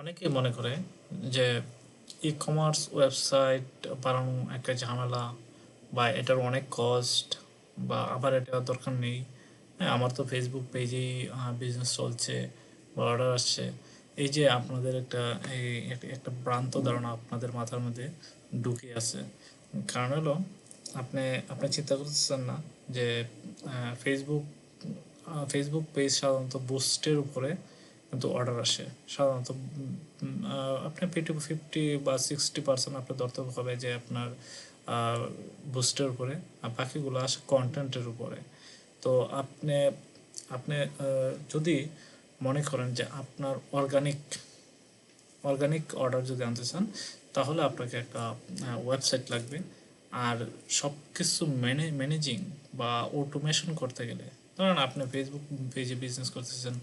অনেকেই মনে করে যে ই কমার্স ওয়েবসাইট বানানো একটা ঝামেলা বা এটার অনেক কস্ট বা আবার এটা দরকার নেই। হ্যাঁ আমার তো ফেসবুক পেজেই বিজনেস চলছে বা অর্ডার আসছে। এই যে আপনাদের একটা, এই একটা ভ্রান্ত ধারণা আপনাদের মাথার মধ্যে ঢুকে আছে। কারণ হলো, আপনি আপনি চিন্তা করতেছেন না যে ফেসবুক ফেসবুক পেজ সাধারণত বুস্টের উপরে কিন্তু অর্ডার আসে। সাধারণত উম, আহ, আপনি ফিফটি ফিফটি বা সিক্সটি পার্সেন্ট আপনার ধরতে হবে যে আপনার বুস্টের উপরে আর বাকিগুলো আসে কন্টেন্টের উপরে। তো আপনি আপনি যদি মনে করেন যে আপনার অর্গানিক অর্গানিক অর্ডার যদি আনতে চান তাহলে আপনাকে একটা ওয়েবসাইট লাগবে। আর সব কিছু ম্যানে ম্যানেজিং বা অটোমেশন করতে গেলে ধরেন আপনি ফেসবুক পেজে বিজনেস করতেছেন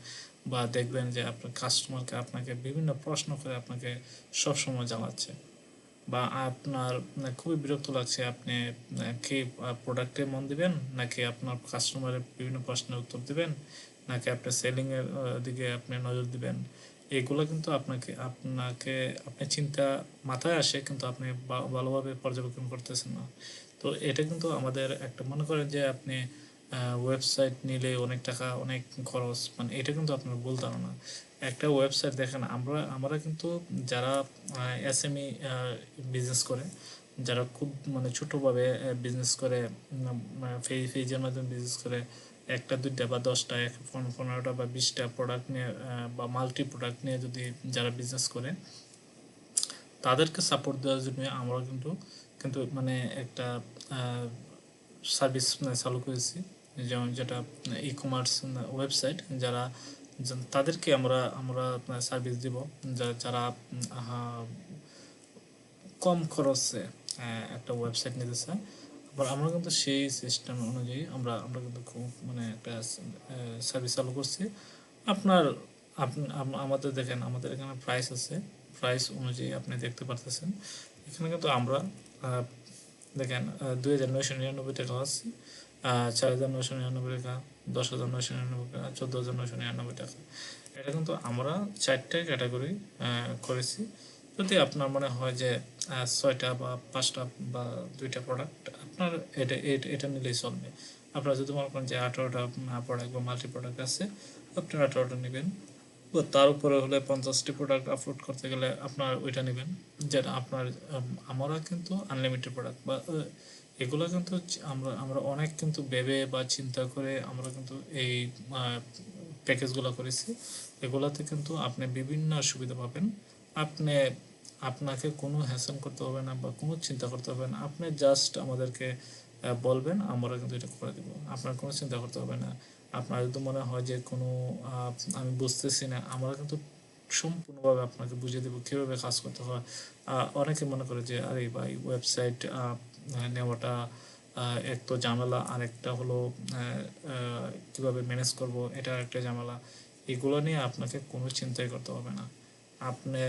বা দেখবেন যে আপনার কাস্টমারকে আপনাকে বিভিন্ন প্রশ্ন করে আপনাকে সবসময় জানাচ্ছে বা আপনার মানে খুবই বিরক্ত লাগছে আপনি কি প্রোডাক্টে মন দিবেন নাকি আপনার কাস্টমারের বিভিন্ন প্রশ্নের উত্তর দিবেন নাকি আপনার সেলিংয়ের দিকে আপনি নজর দিবেন? এগুলো কিন্তু আপনাকে আপনাকে, আপনি চিন্তা মাথায় আসে কিন্তু আপনি ভালোভাবে পর্যবেক্ষণ করতেছেন না। তো এটা কিন্তু আমাদের একটা, মনে করেন যে আপনি ওয়েবসাইট নিলে অনেক টাকা, অনেক খরচ মানে এটা কিন্তু আপনার বলতাম না। একটা ওয়েবসাইট দেখেন, আমরা আমরা কিন্তু যারা এসএমই বিজনেস করে, যারা খুব মানে ছোটোভাবে বিজনেস করে ফেজ ফেজের মাধ্যমে বিজনেস করে, একটা, দুইটা বা দশটা, এক পনেরো- পনেরোটা বা বিশটা প্রোডাক্ট নিয়ে বা মাল্টি প্রোডাক্ট নিয়ে যদি যারা বিজনেস করে, তাদেরকে সাপোর্ট দেওয়ার জন্য আমরা কিন্তু কিন্তু মানে একটা সার্ভিস চালু করেছি। যেমন যেটা ই কমার্স ওয়েবসাইট যারা তাদেরকে আমরা আমরা সার্ভিস দিব যারা কম খরচে একটা ওয়েবসাইট নিতে চায় আবার আমরা কিন্তু সেই সিস্টেম অনুযায়ী আমরা আমরা কিন্তু খুব মানে একটা সার্ভিস চালু করছি। আপনার আপনি- আমাদের দেখেন, আমাদের এখানে প্রাইস আছে। প্রাইস অনুযায়ী আপনি দেখতে পারতেছেন। এখানে কিন্তু আমরা দেখেন দুই হাজার নয়শো নিরানব্বই টাকা আছে। চার হাজার নয়শো নিরানব্বই টাকা, দশ হাজার নয়শো নিরানব্বই টাকা, চোদ্দ হাজার নয়শো নিরানব্বই টাকা। এটা কিন্তু আমরা চারটে ক্যাটাগরি করেছি। যদি আপনার মনে হয় যে ছয়টা বা পাঁচটা বা দুইটা প্রোডাক্ট আপনার এটা, এটা- নিলেই চলবে। আপনারা যদি মনে করেন যে আঠারোটা প্রোডাক্ট বা মাল্টি প্রোডাক্ট আছে আপনার আঠারোটা নেবেন। বা তার উপরে হলে পঞ্চাশটি প্রোডাক্ট আপলোড করতে গেলে আপনার ওইটা নেবেন। যেটা আপনার আমরা কিন্তু আনলিমিটেড প্রোডাক্ট বা এগুলো কিন্তু আমরা আমরা অনেক কিন্তু ভেবে বা চিন্তা করে আমরা কিন্তু এই প্যাকেজগুলো করেছি। এগুলাতে কিন্তু আপনি বিভিন্ন সুবিধা পাবেন। আপনি, আপনাকে কোনো হ্যাসেল করতে হবে না বা কোনো চিন্তা করতে হবে না। আপনি জাস্ট আমাদেরকে বলবেন, আমরা কিন্তু এটা করে দেবো। আপনার কোনো চিন্তা করতে হবে না। আপনার যদি মনে হয় যে কোনো আমি বুঝতেছি না, আমরা কিন্তু সম্পূর্ণভাবে আপনাকে বুঝিয়ে দেবো কীভাবে কাজ করতে হয়। অনেকে মনে করে যে, আরে ভাই ওয়েবসাইট নেওয়াটা এক তো ঝামেলা আর একটা হলো কীভাবে ম্যানেজ করব, এটা একটা ঝামেলা। এগুলো নিয়ে আপনাকে কোনো চিন্তাই করতে হবে না। আপনি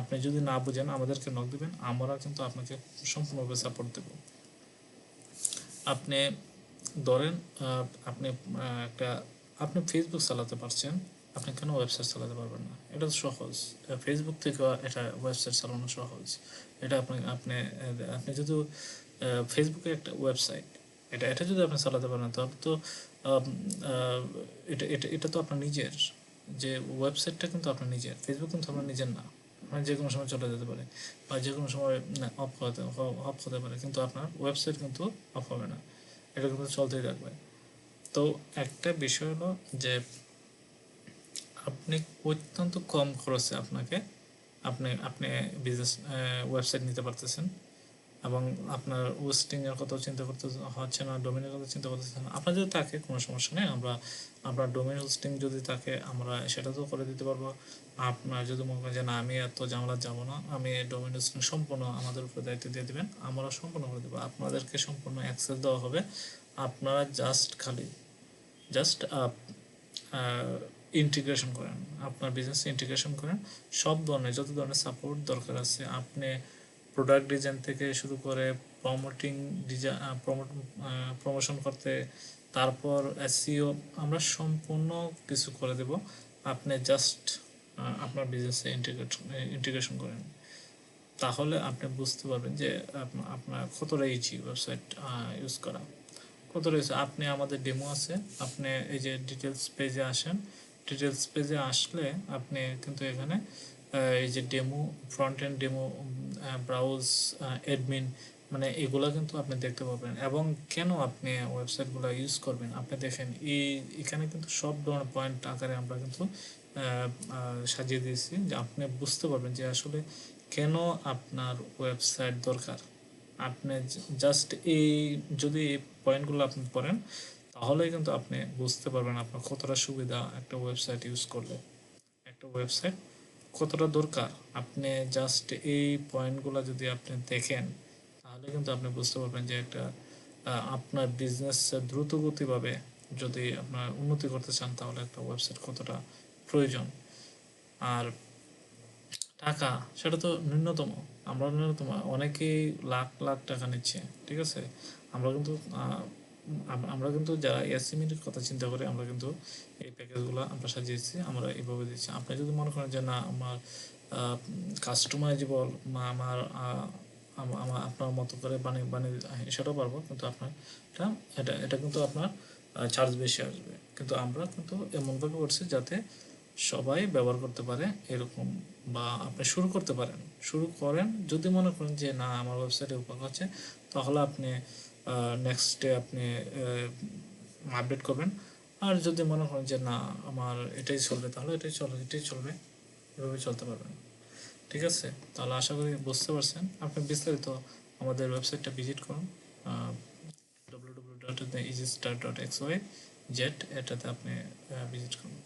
আপনি যদি না বুঝেন, আমাদেরকে নক দিবেন, আমরা কিন্তু আপনাকে সম্পূর্ণভাবে সাপোর্ট দেব। আপনি ধরেন আপনি একটা, আপনি ফেসবুক চালাতে পারছেন, আপনি কেন ওয়েবসাইট চালাতে পারবেন না? এটা তো সহজ। ফেসবুক থেকে এটা ওয়েবসাইট চালানো সহজ। এটা আপনি আপনি আপনি যদি ফেসবুকে একটা ওয়েবসাইট এটা এটা যদি আপনি চালাতে পারেন, তাহলে তো এটা এটা এটা তো আপনার নিজের। যে ওয়েবসাইটটা কিন্তু আপনার নিজের ফেসবুক কিন্তু আপনার নিজের না। মানে যে কোনো সময় চলে যেতে পারে, বা যে কোনো সময় অফ হতে অফ হতে পারে, কিন্তু আপনার ওয়েবসাইট কিন্তু অফ হবে না। এটা কিন্তু চলতেই থাকবে। তো একটা বিষয় হলো যে, আপনি অত্যন্ত কম খরচে আপনাকে, আপনি আপনি বিজনেস ওয়েবসাইট নিতে পারতেছেন। এবং আপনার হোস্টিং এর কথা চিন্তা করতে হচ্ছে না ডোমেনের কথা চিন্তা করতেছেন না আপনার যদি থাকে, কোনো সমস্যা নেই, আমরা আপনার ডোমেন হোস্টিং যদি থাকে, আমরা সেটা তো করে দিতে পারব। আপনার যদি মনে করেন যে, না, আমি এত ঝামেলা যাব না, আমি ডোমেন হোস্টিং সম্পূর্ণ আমাদের উপর দায়িত্ব দিয়ে দিবেন, আমরা সম্পূর্ণ করে দেবো। আপনাদেরকে সম্পূর্ণ অ্যাক্সেস দেওয়া হবে। আপনারা জাস্ট খালি জাস্ট ইন্টিগ্রেশন করেন, আপনার বিজনেস ইন্টিগ্রেশন করেন। সব ধরনের, যত ধরনের সাপোর্ট দরকার আছে, আপনি প্রোডাক্ট ডিজাইন থেকে শুরু করে প্রমোটিং ডিজাইন প্রমোশন করতে, তারপর এসিও আমরা সম্পূর্ণ কিছু করে দেব। আপনি জাস্ট আপনার বিজনেসে ইন্টিগ্রেশন ইন্টিগ্রেশন করেন। তাহলে আপনি বুঝতে পারবেন যে আপনা- আপনার কতটা ইজি ওয়েবসাইট ইউজ করা। কত রয়েছে আপনি আমাদের ডেমো আছে, আপনি এই যে ডিটেলস পেজে আসেন। ডিটেলস পেজে আসলে আপনি কিন্তু এখানে এই যে demo front end demo browse admin মানে এগুলা কিন্তু আপনি দেখতে পাবেন এবং কেন আপনি ওয়েবসাইটগুলো ইউজ করবেন? আপনি দেখেন, এই, এখানে কিন্তু সব ধরনের পয়েন্ট আকারে আমরা কিন্তু সাজিয়ে দিয়েছি যে আপনি বুঝতে পারবেন যে আসলে কেন আপনার ওয়েবসাইট দরকার। আপনি জাস্ট এই, যদি এই পয়েন্টগুলো আপনি পড়েন তাহলেই কিন্তু আপনি বুঝতে পারবেন আপনার কতটা সুবিধা একটা ওয়েবসাইট ইউজ করলে। একটা ওয়েবসাইট কতটা দরকার? আপনি জাস্ট এই পয়েন্টগুলো যদি আপনি দেখেন, তাহলে কিন্তু আপনি বুঝতে পারবেন যে একটা আপনার বিজনেস দ্রুতগতিভাবে যদি আপনার উন্নতি করতে চান, তাহলে একটা ওয়েবসাইট কতটা প্রয়োজন। আর টাকা, সেটা তো ন্যূনতম। আমরা ন্যূনতম, অনেকেই লাখ লাখ টাকা নিচ্ছে, ঠিক আছে? আমরা কিন্তু আমরা কিন্তু যারা এসএমইর কথা চিন্তা করে, আমরা কিন্তু এই প্যাকেজগুলো আমরা সাজিয়েছি, আমরা এইভাবে দিচ্ছি। আপনি যদি মনে করেন যে, না, আমার কাস্টমাইজেবল বা আমার আমার আপনার মতো করে বানিয়ে বানিয়ে সেটাও পারব, কিন্তু আপনার এটা এটা এটা কিন্তু আপনার চার্জ বেশি আসবে। কিন্তু আমরা কিন্তু এমনভাবে করছি যাতে সবাই ব্যবহার করতে পারে এরকম বা আপনি শুরু করতে পারেন। শুরু করেন, যদি মনে করেন যে, না, আমার ওয়েবসাইটে উপকার হচ্ছে, তাহলে আপনি নেক্সট আপনি আপডেট করবেন। আর যদি মনে করেন যে না, আমার এটাই চলবে, তাহলে এটাই চলবে এটাই চলবে। এভাবে চলতে পারবেন। ঠিক আছে? তাহলে আশা করি বুঝতে পারছেন। আপনি বিস্তারিত আমাদের ওয়েবসাইটটা ভিজিট করুন W W dot easy star dot X Y Z এটাতে আপনি ভিজিট করুন।